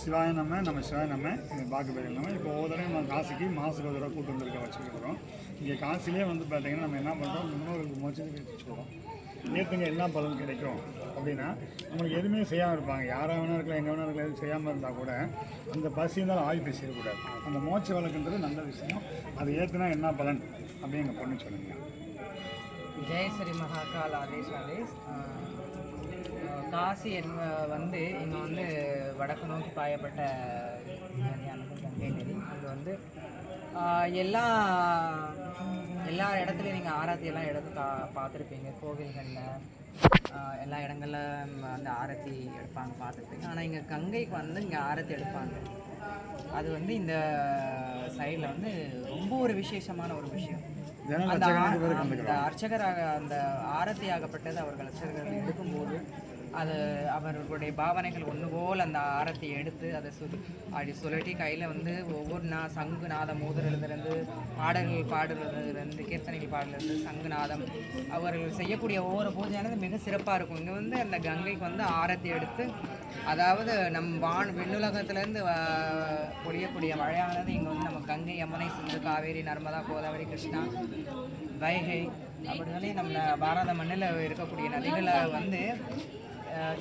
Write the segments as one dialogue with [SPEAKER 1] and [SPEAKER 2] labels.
[SPEAKER 1] சிவாய நம்ம நம்ம சிவாய நம்ம இது பாக்கு பேர் நம்ம இப்போ ஒவ்வொரு தடவை நம்ம காசிக்கு மாதத்துக்கு ஒரு தடவை கூட்டு வந்திருக்க வச்சுருக்கிறோம். இங்கே காசிலே வந்து பார்த்தீங்கன்னா நம்ம என்ன பண்ணுறோம் முன்னோர்களுக்கு மோச்சத்துக்கு வச்சுக்கிறோம். நேற்றுங்க என்ன பலன் கிடைக்கும் அப்படின்னா நம்மளுக்கு எதுவுமே செய்யாமல் இருப்பாங்க. யாராக வேணா இருக்கலாம் எங்கே வேணா இருக்கலாம் எதுவும் செய்யாமல் இருந்தால் கூட அந்த பசி இருந்தாலும் ஆய் பேசிடக்கூடாது அந்த மோட்ச வழக்குன்றது நல்ல விஷயம். அது ஏற்றுனா என்ன பலன்? அப்படின்னு எங்கள் பொண்ணு சொல்லுங்க.
[SPEAKER 2] ஜெய் ஸ்ரீ மகாகால் ஆதேஷ் ஆதேஷ் காசி என்ப வந்து இங்கே வந்து வடக்கு நோக்கி பாயப்பட்ட கங்கை நதி இது வந்து எல்லா எல்லா இடத்துலையும் நீங்கள் ஆராத்தி எல்லாம் எடுத்து கா பார்த்துருப்பீங்க. கோவில்களில் எல்லா இடங்கள்ல அந்த ஆரத்தி எடுப்பாங்க பார்த்துருப்பீங்க. ஆனால் இங்கே கங்கைக்கு வந்து இங்கே ஆரத்தி எடுப்பாங்க. அது வந்து இந்த சைடில் வந்து ரொம்ப ஒரு விசேஷமான ஒரு விஷயம். அந்த அர்ச்சகராக அந்த ஆரத்தி ஆகப்பட்டது அவர்கள் அர்ச்சகர்கள். அது அவர்களுடைய பாவனைகள் ஒன்று போல் அந்த ஆரத்தை எடுத்து அதை சு அப்படி சுழட்டி கையில் வந்து ஒவ்வொரு நா சங்கு நாதம் ஊதுறதுலேருந்து பாடல்கள் பாடுறதுலேருந்து கீர்த்தனைகள் பாடுறதுலேருந்து சங்கு நாதம் அவர்கள் செய்யக்கூடிய ஒவ்வொரு பூஜையானது மிக சிறப்பாக இருக்கும். இங்கே வந்து அந்த கங்கைக்கு வந்து ஆரத்தி எடுத்து அதாவது நம் வான் விண்ணுலகத்திலேருந்து பொழியக்கூடிய மழையானது இங்கே வந்து நம்ம கங்கை யமுனை சிந்து காவேரி நர்மதா கோதாவரி கிருஷ்ணா வைகை அப்படினாலே நம்ம பாரத மண்ணில் இருக்கக்கூடிய நதிகளை வந்து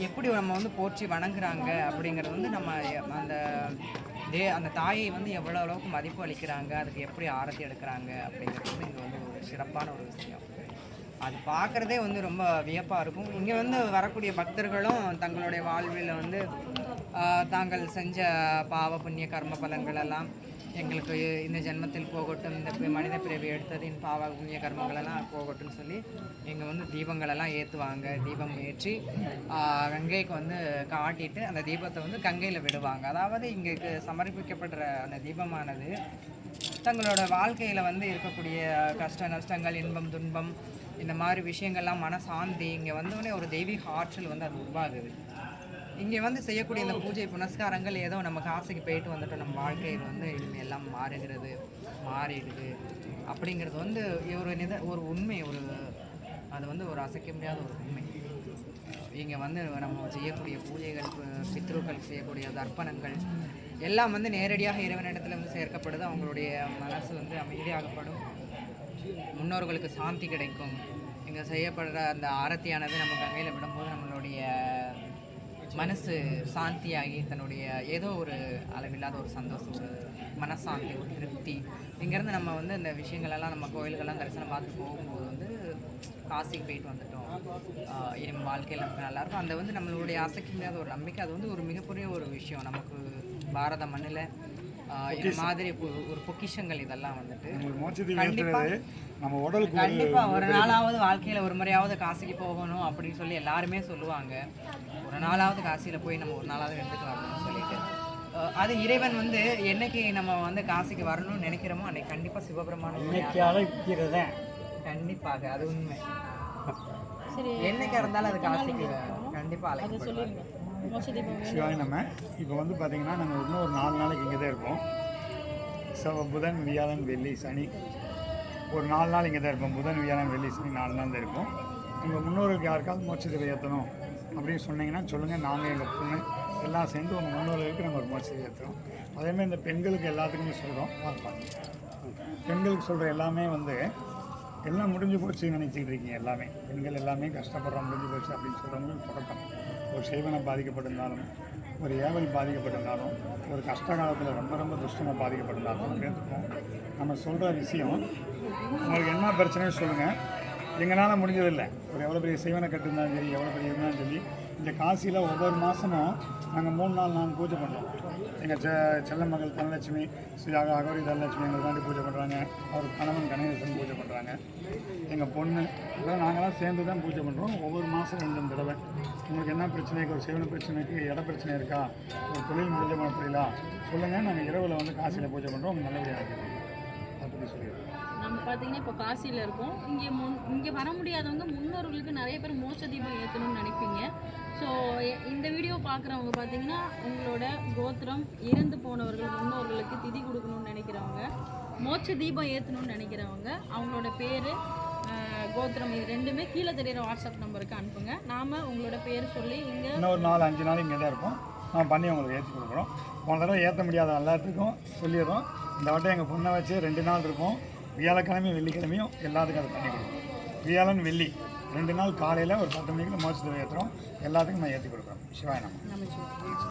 [SPEAKER 2] எப்படி நம்ம வந்து போற்றி வணங்குறாங்க அப்படிங்கிறது வந்து நம்ம அந்த தே அந்த தாயை வந்து எவ்வளோ அளவுக்கு மதிப்பு அளிக்கிறாங்க அதுக்கு எப்படி ஆரத்தி எடுக்கிறாங்க அப்படிங்கிறது வந்து இங்கே வந்து ஒரு சிறப்பான ஒரு விஷயம். அது பார்க்குறதே வந்து ரொம்ப வியப்பாக இருக்கும். இங்கே வந்து வரக்கூடிய பக்தர்களும் தங்களுடைய வாழ்வில் வந்து தாங்கள் செஞ்ச பாவ புண்ணிய கர்ம பலன்கள் எல்லாம் எங்களுக்கு இந்த ஜென்மத்தில் போகட்டும் இந்த மனித பிறவி எடுத்ததின் பாவ புண்ணிய கர்மங்களெல்லாம் போகட்டும்னு சொல்லி இங்கே வந்து தீபங்களெல்லாம் ஏற்றுவாங்க தீபம் ஏற்றி கங்கைக்கு வந்து காட்டிட்டு அந்த தீபத்தை வந்து கங்கையில் விடுவாங்க. அதாவது இங்கே சமர்ப்பிக்கப்படுற அந்த தீபமானது தங்களோட வாழ்க்கையில் வந்து இருக்கக்கூடிய கஷ்ட நஷ்டங்கள் இன்பம் துன்பம் இந்த மாதிரி விஷயங்கள்லாம் மனசாந்தி இங்கே வந்தோடனே ஒரு தெய்வீக ஆற்றல் வந்து அது உருவாகுது. இங்கே வந்து செய்யக்கூடிய இந்த பூஜை புனஸ்காரங்கள் ஏதோ நம்ம காசுக்கு போயிட்டு வந்துட்டோம். நம்ம வாழ்க்கையில் வந்து இனிமேல் எல்லாம் மாறுகிறது மாறிடுது. அப்படிங்கிறது வந்து ஒரு நித ஒரு உண்மை ஒரு அது வந்து ஒரு அசைக்க முடியாத ஒரு உண்மை. இங்கே வந்து நம்ம செய்யக்கூடிய பூஜைகள் பித்ருக்கள் செய்யக்கூடிய தர்ப்பணங்கள் எல்லாம் வந்து நேரடியாக இறைவனிடத்தில் வந்து சேர்க்கப்படுது. அவங்களுடைய மனசு வந்து அமைதியாகப்படும். முன்னோர்களுக்கு சாந்தி கிடைக்கும். இங்கே செய்யப்படுற அந்த ஆரத்தியானது நம்ம கங்கையில் விடும்போது நம்மளுடைய மனசு சாந்தியாகி தன்னுடைய ஏதோ ஒரு அளவில்லாத ஒரு சந்தோஷம் ஒரு மனசாந்தி ஒரு திருப்தி. இங்கேருந்து நம்ம வந்து இந்த விஷயங்களெல்லாம் நம்ம கோயில்கள்லாம் தரிசனம் பார்த்து போகும்போது வந்து காசிக்கு போயிட்டு வந்துட்டோம். ஆஹ் இனி வாழ்க்கையில் நமக்கு நல்லாயிருக்கும் அந்த வந்து நம்மளுடைய அசைக்க முடியாத ஒரு நம்பிக்கை அது வந்து ஒரு மிகப்பெரிய ஒரு விஷயம். நமக்கு பாரத மண்ணில் இது மாதிரி பொ- ஒரு பொக்கிஷங்கள் இதெல்லாம் வந்துட்டு.
[SPEAKER 1] ஒரு மோட்சத்தை
[SPEAKER 2] கண்டிப்பா.
[SPEAKER 1] ஏற்றுறது நம்ம உடலுக்கு ஒரு
[SPEAKER 2] கண்டிப்பா. ஒரு நாளாவது வாழ்க்கையில ஒரு முறையாவது காசிக்கு போகணும் அப்படின்னு சொல்லி எல்லாருமே சொல்லுவாங்க. ஒரு நாளாவது காசியில போய் நம்ம ஒரு நாளாவது எடுத்துட்டு வரணும்னு சொல்லிட்டு. அது இறைவன் வந்து என்னைக்கு நம்ம வந்து காசிக்கு வரணும்னு நினைக்கிறோமோ அன்னைக்கு கண்டிப்பா சிவபெருமான
[SPEAKER 3] இன்னைக்கு அழைக்கிறத
[SPEAKER 2] கண்டிப்பாக. அது உண்மை.
[SPEAKER 4] சரி.
[SPEAKER 2] என்னைக்கா இருந்தாலும் அது காசிக்கு கண்டிப்பா
[SPEAKER 4] தீபம்
[SPEAKER 1] சிவாய் நம்ம. இப்போ வந்து பார்த்தீங்கன்னா நாங்கள் இன்னும் ஒரு நாலு நாளைக்கு இங்கே தான் இருப்போம். செவ புதன் வியாழன் வெள்ளி சனி. ஒரு நாலு நாள் இங்கே தான் இருப்போம். புதன் வியாழன் வெள்ளி சனி நாலு நாள் தான் இருப்போம். உங்கள் முன்னோருக்கு யாருக்காவது மோட்சத்தை ஏற்றணும் அப்படின்னு சொன்னீங்கன்னா சொல்லுங்கள் நாங்கள் எங்கள் பொண்ணு எல்லாம் சேர்ந்து உங்கள் முன்னோர்களுக்கு நம்ம ஒரு மோட்சத்தை ஏற்றுறோம் அதேமாதிரி இந்த பெண்களுக்கு எல்லாத்துக்குமே சொல்கிறோம் பார்ப்பாங்க பெண்களுக்கு சொல்கிற எல்லாமே வந்து எல்லாம் முடிஞ்சு போச்சு நினச்சிக்கிட்டு இருக்கீங்க எல்லாமே. பெண்கள் எல்லாமே கஷ்டப்படுறோம் முடிஞ்சு போச்சு அப்படின்னு சொல்கிறவங்களுக்கு தொடக்கம். ஒரு செய்வனை பாதிக்கப்பட்டிருந்தாலும் ஒரு ஏவல் பாதிக்கப்பட்டிருந்தாலும் ஒரு கஷ்ட காலத்தில் ரொம்ப ரொம்ப துஷ்டமாக பாதிக்கப்பட்டிருந்தாலும் பேர்த்துக்கும் நம்ம சொல்கிற விஷயம் உங்களுக்கு என்ன பிரச்சனைன்னு சொல்லுங்கள் எங்களால் முடிஞ்சதில்லை. ஒரு எவ்வளோ பெரிய செய்வனை கட்டிருந்தாலும் சரி எவ்வளோ பெரிய இருந்தாலும் சொல்லி இந்த காசியில் ஒவ்வொரு மாதமும் நாங்கள் மூணு நாள் நாங்கள் பூஜை பண்ணுறோம் எங்கள் செ செல்லமகள் தனலட்சுமி ஸ்ரீ அக அகோரி தனலட்சுமி எங்களுக்காண்டி பூஜை பண்ணுறாங்க அவர் கணவன் கணேசன் பூஜை பண்ணுறாங்க எங்கள் பொண்ணு இதெல்லாம் நாங்களாம் சேர்ந்து தான் பூஜை பண்ணுறோம் ஒவ்வொரு மாதம் ரெண்டு தடவை. உங்களுக்கு என்ன பிரச்சனைக்கு ஒரு சிவன பிரச்சனைக்கு இட பிரச்சனை இருக்கா? ஒரு தொழில் முடிஞ்ச மாத்திரீங்களா சொல்லுங்கள் நாங்கள் இரவில் வந்து காசியில் பூஜை பண்ணுறோம் உங்களுக்கு நல்லபடியாக இருக்குது அப்படின்னு பற்றி சொல்லிடுறோம்
[SPEAKER 4] பார்த்தீங்கன்னா இப்போ காசியில் இருக்கும். இங்கே முன் இங்கே வர முடியாதவங்க முன்னோர்களுக்கு நிறைய பேர் மோட்ச தீபம் ஏற்றணும்னு நினைப்பீங்க ஸோ இந்த வீடியோ பார்க்குறவங்க பார்த்தீங்கன்னா உங்களோட கோத்திரம் இறந்து போனவர்கள் முன்னோர்களுக்கு திதி கொடுக்கணும்னு நினைக்கிறவங்க மோட்ச தீபம் ஏற்றணும்னு நினைக்கிறவங்க அவங்களோட பேர் கோத்திரம் இது ரெண்டுமே கீழே தெரியிற வாட்ஸ்அப் நம்பருக்கு அனுப்புங்க. நாம் உங்களோட பேர் சொல்லி இங்கே
[SPEAKER 1] இன்னும் ஒரு நாலு அஞ்சு நாள் இங்கே தான் இருக்கும் நான் பண்ணி உங்களுக்கு ஏற்றி கொடுக்குறோம். போன தடவை ஏற்ற முடியாத எல்லாத்துக்கும் சொல்லிடுறோம். இந்த வட்டம் எங்கள் பொண்ணை வச்சு ரெண்டு நாள் இருக்கும் வியாழக்கிழமையும் வெள்ளிக்கிழமையும் எல்லாத்துக்கும் அதை பண்ணி கொடுக்குறோம் வியாழன் வெள்ளி ரெண்டு நாள் காலையில் ஒரு பத்து மணிக்கு மோசத்தில் ஏற்றுறோம் எல்லாத்துக்கும் நான் ஏற்றி கொடுக்குறோம். சிவாயணம்
[SPEAKER 4] நம்ம